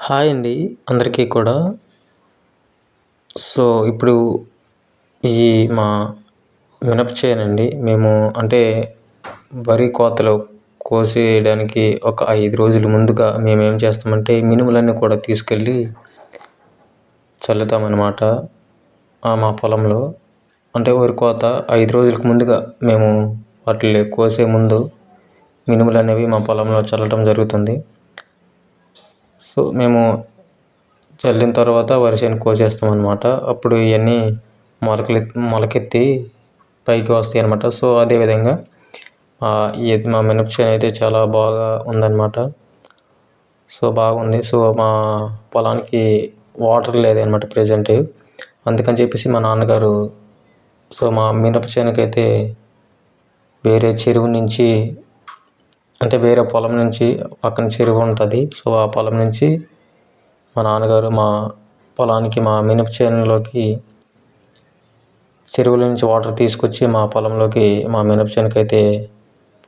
Hi అండి అందరికీ కూడా. సో ఇప్పుడు ఈ మా మినప చేనండి మేము అంటే వరి కోతలు కోసేయడానికి ఒక ఐదు రోజులు ముందుగా మేము ఏం చేస్తామంటే మినుములన్నీ కూడా తీసుకెళ్ళి చల్లుతాం అన్నమాట మా పొలంలో. అంటే వరి కోత ఐదు రోజులకు ముందుగా మేము వాటిని కోసే ముందు మినుములు అనేవి మా పొలంలో చల్లటం జరుగుతుంది. సో మేము చల్లిన తర్వాత వరి చేను కోసేస్తాం అనమాట అప్పుడు ఇవన్నీ మొలకలు మొలకెత్తి పైకి వస్తాయి అన్నమాట. సో అదేవిధంగా ఇది మా మినప చేను అయితే చాలా బాగా ఉందన్నమాట. సో బాగుంది. సో మా పొలానికి వాటర్ లేదనమాట ప్రజెంట్. అందుకని చెప్పేసి మా నాన్నగారు సో మా మినప చేనుకైతే వేరే చెరువు నుంచి అంటే వేరే పొలం నుంచి పక్కన చెరువు ఉంటుంది. సో ఆ పొలం నుంచి మా నాన్నగారు మా పొలానికి మా మినప చేనులోకి చెరువుల నుంచి వాటర్ తీసుకొచ్చి మా పొలంలోకి మా మినప అయితే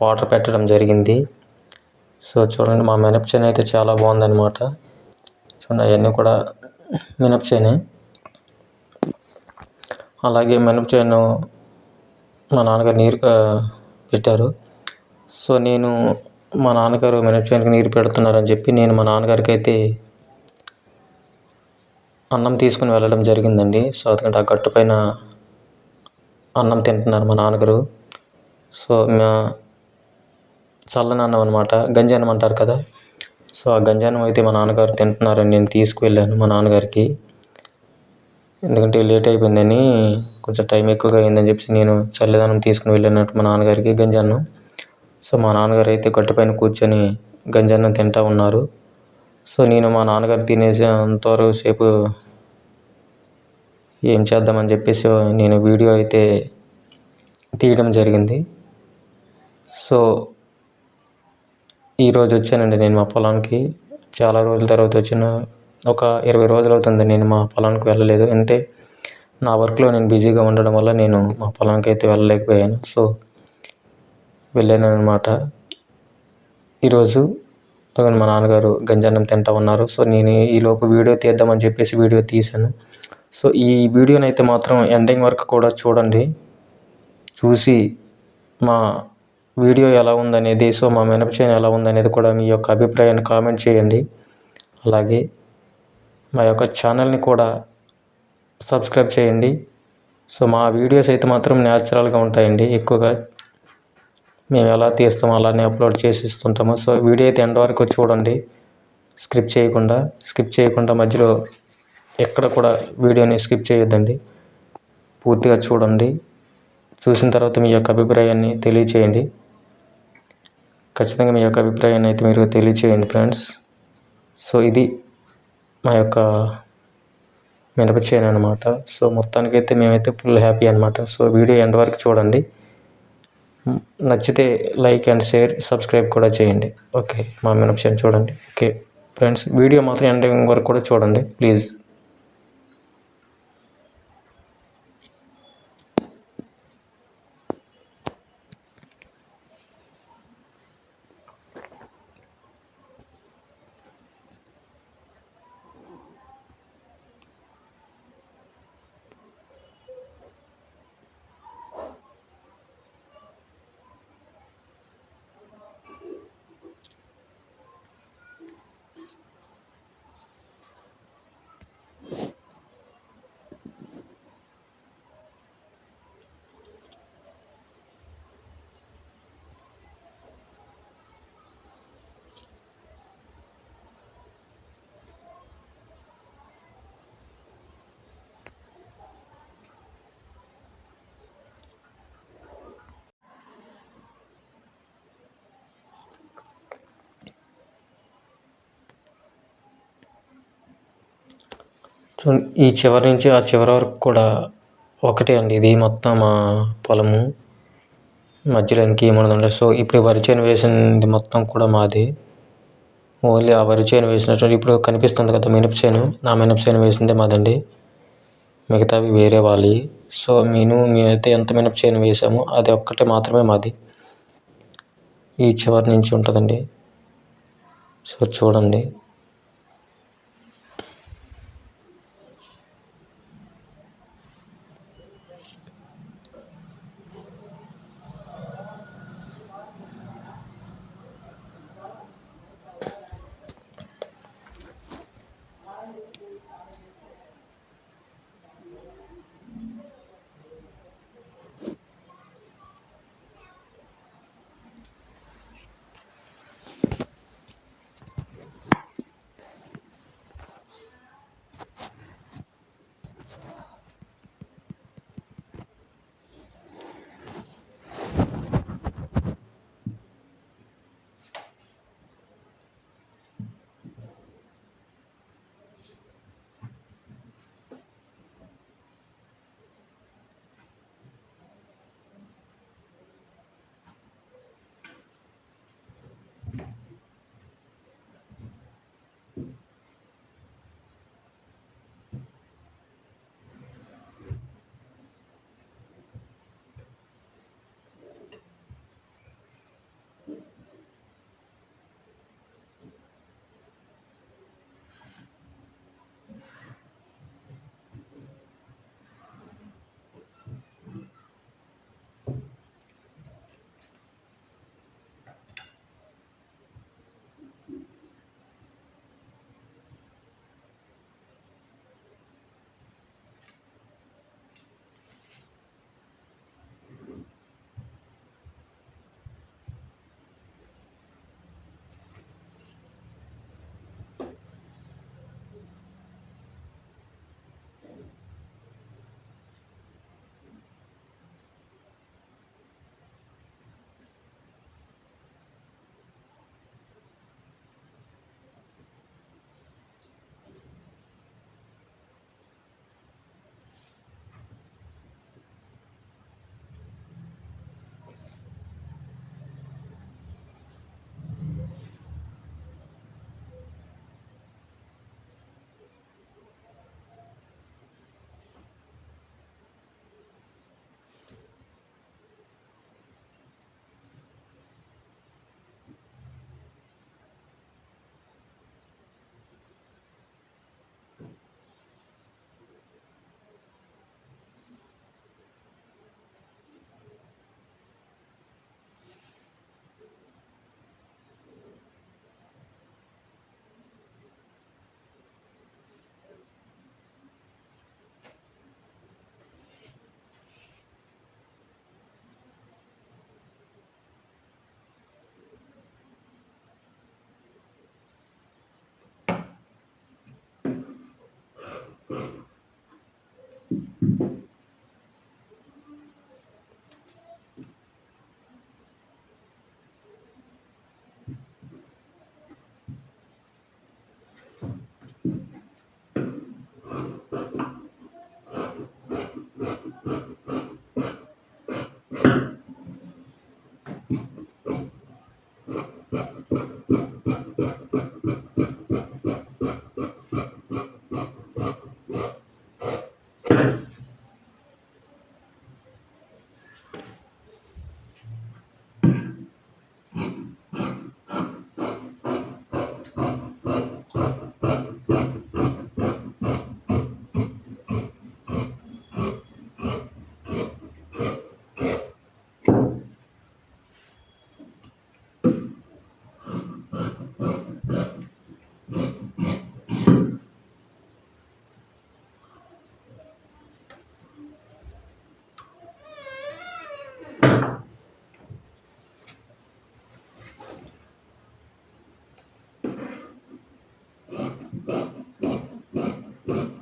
వాటర్ పెట్టడం జరిగింది. సో చూడండి మా మినప చేను అయితే చాలా బాగుందన్నమాట. చూడండి అవన్నీ కూడా మినప చేనే. అలాగే మినప చేను మా నాన్నగారు నీరు పెట్టారు. సో నేను మా నాన్నగారు మినపచేనుకి నీరు పెడుతున్నారని చెప్పి నేను మా నాన్నగారికి అయితే అన్నం తీసుకుని వెళ్ళడం జరిగిందండి. సో అందుకంటే ఆ గట్టు పైన అన్నం తింటున్నారు మా నాన్నగారు. సో మా చల్లని అన్నం అనమాట గంజి అన్నం అంటారు కదా. సో ఆ గంజి అన్నం అయితే మా నాన్నగారు తింటున్నారని నేను తీసుకువెళ్ళాను మా నాన్నగారికి. ఎందుకంటే లేట్ అయిపోయిందని కొంచెం టైం ఎక్కువగా అయిందని చెప్పి నేను చల్లదనం తీసుకుని వెళ్ళినట్టు మా నాన్నగారికి గంజి అన్నం సో మా నాన్నగారు అయితే గట్టు పైన కూర్చొని గంజన్నం తింటూ ఉన్నారు. సో నేను మా నాన్నగారు తినేసి అంతవరకు సేపు ఏం చేద్దామని చెప్పేసి నేను వీడియో అయితే తీయడం జరిగింది. సో ఈరోజు వచ్చానండి నేను మా పొలానికి. చాలా రోజుల తర్వాత వచ్చిన ఒక ఇరవై రోజులు అవుతుంది నేను మా పొలానికి వెళ్ళలేదు. అంటే నా వర్క్లో నేను బిజీగా ఉండడం వల్ల నేను మా పొలానికి అయితే వెళ్ళలేకపోయాను. సో వెళ్ళాను అనమాట ఈరోజు మా నాన్నగారు గంజన్నం తింటా ఉన్నారు. సో నేను ఈలోపు వీడియో తీద్దామని చెప్పేసి వీడియో తీశాను. సో ఈ వీడియోని అయితే మాత్రం ఎండింగ్ వరకు కూడా చూడండి. చూసి మా వీడియో ఎలా ఉందనేది సో మా మినప ఎలా ఉందనేది కూడా మీ యొక్క అభిప్రాయాన్ని కామెంట్ చేయండి. అలాగే మా యొక్క ఛానల్ని కూడా సబ్స్క్రైబ్ చేయండి. సో మా వీడియోస్ అయితే మాత్రం న్యాచురల్గా ఉంటాయండి. ఎక్కువగా మేము ఎలా తీస్తామో అలానే అప్లోడ్ చేసి ఇస్తుంటాము. సో వీడియో అయితే ఎండ్ వరకు చూడండి. స్కిప్ చేయకుండా స్కిప్ చేయకుండా మధ్యలో ఎక్కడ కూడా వీడియోని స్కిప్ చేయొద్దండి. పూర్తిగా చూడండి. చూసిన తర్వాత మీ యొక్క అభిప్రాయాన్ని తెలియచేయండి. ఖచ్చితంగా మీ యొక్క అభిప్రాయాన్ని అయితే మీరు తెలియచేయండి ఫ్రెండ్స్. సో ఇది మా యొక్క మినప చేయను అనమాట సో మొత్తానికైతే మేమైతే ఫుల్ హ్యాపీ అనమాట సో వీడియో ఎండ్ వరకు చూడండి. నచ్చితే లైక్ అండ్ షేర్ సబ్స్క్రైబ్ కూడా చేయండి. ఓకే మా మినప చేను చూడండి. ఓకే ఫ్రెండ్స్ వీడియో మాత్రం ఎండింగ్ వరకు కూడా చూడండి ప్లీజ్. సో ఈ చివరి నుంచి ఆ చివరి వరకు కూడా ఒకటే అండి. ఇది మొత్తం మా పొలము. మధ్యలో ఇంకేముండదు ఉండదు సో ఇప్పుడు వరి చేను వేసింది మొత్తం కూడా మాది. ఓన్లీ ఆ వరి చేను వేసినటువంటి ఇప్పుడు కనిపిస్తుంది కదా మినప చేను. ఆ మినప చేను వేసిందే మాదండి. మిగతావి వేరే వాళ్ళవి. సో నేను మేమైతే ఎంత మినప చేను వేసామో అది ఒక్కటే మాత్రమే మాది. ఈ చివరి నుంచి ఉంటుందండి. సో చూడండి. Yeah. Yeah.